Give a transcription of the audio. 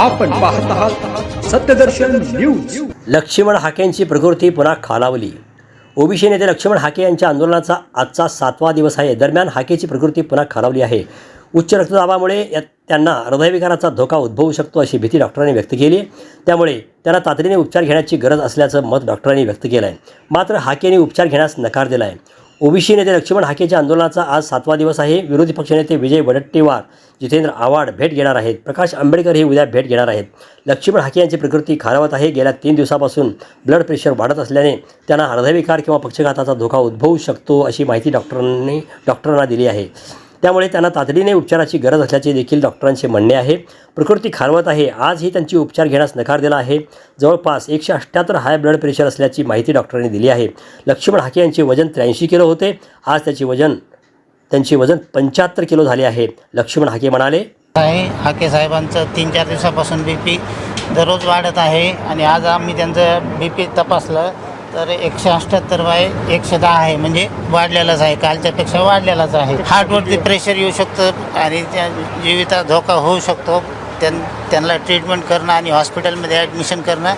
आपण पाहत आहात सत्यदर्शन न्यूज. लक्ष्मण हाकेंची प्रकृती पुन्हा खालावली. ओबीसी नेते लक्ष्मण हाके यांच्या आंदोलनाचा आजचा सातवा दिवस आहे. दरम्यान हाकेची प्रकृती पुन्हा खालावली आहे. उच्च रक्तदाबामुळे या- त्यांना हृदयविकाराचा धोका उद्भवू शकतो अशी भीती डॉक्टरांनी व्यक्त केली. त्यामुळे त्यांना तातडीने उपचार घेण्याची गरज असल्याचं मत डॉक्टरांनी व्यक्त केलं आहे मात्र हाकेने उपचार घेण्यास नकार दिला आहे ओबीसी नेते लक्ष्मण हाकेच्या आंदोलनाचा आज सातवा दिवस आहे विरोधी पक्षनेते विजय वडट्टीवार जितेंद्र आव्हाड भेट घेणार आहेत. प्रकाश आंबेडकर हे उद्या भेट घेणार आहेत. लक्ष्मण हाके यांची प्रकृती खालावत आहे. गेल्या तीन दिवसापासून ब्लड प्रेशर वाढत असल्याने त्यांना हृदयविकार किंवा पक्षघाताचा धोका उद्भवू शकतो अशी माहिती डॉक्टरांनी डॉक्टरांना दिली आहे. त्यामुळे त्यांना तातडीने उपचाराची गरज असल्याचे देखील डॉक्टरांचे म्हणणे आहे. प्रकृती खालवत आहे. आजही त्यांची उपचार घेण्यास नकार दिला आहे. जवळपास एकशे अठ्ठ्याहत्तर हाय ब्लड प्रेशर असल्याची माहिती डॉक्टरांनी दिली आहे. लक्ष्मण हाके यांचे वजन त्र्याऐंशी किलो होते. आज त्याचे वजन त्यांचे वजन पंच्याहत्तर किलो झाले आहे. लक्ष्मण हाके म्हणाले आहे. हाके साहेबांचं तीन चार दिवसापासून बी पी दररोज वाढत आहे आणि आज आम्ही त्यांचं बी पी तपासलं. तर एकशे अठ्ठ्याहत्तर बाय एकशे दहा आहे. म्हणजे वाढलेलाच आहे. कालच्यापेक्षा वाढलेलाच आहे. हार्टवरती प्रेशर येऊ शकतं आणि त्या जीविता धोका होऊ शकतो. त्यां त्यांना ट्रीटमेंट करणं आणि हॉस्पिटलमध्ये ॲडमिशन करणं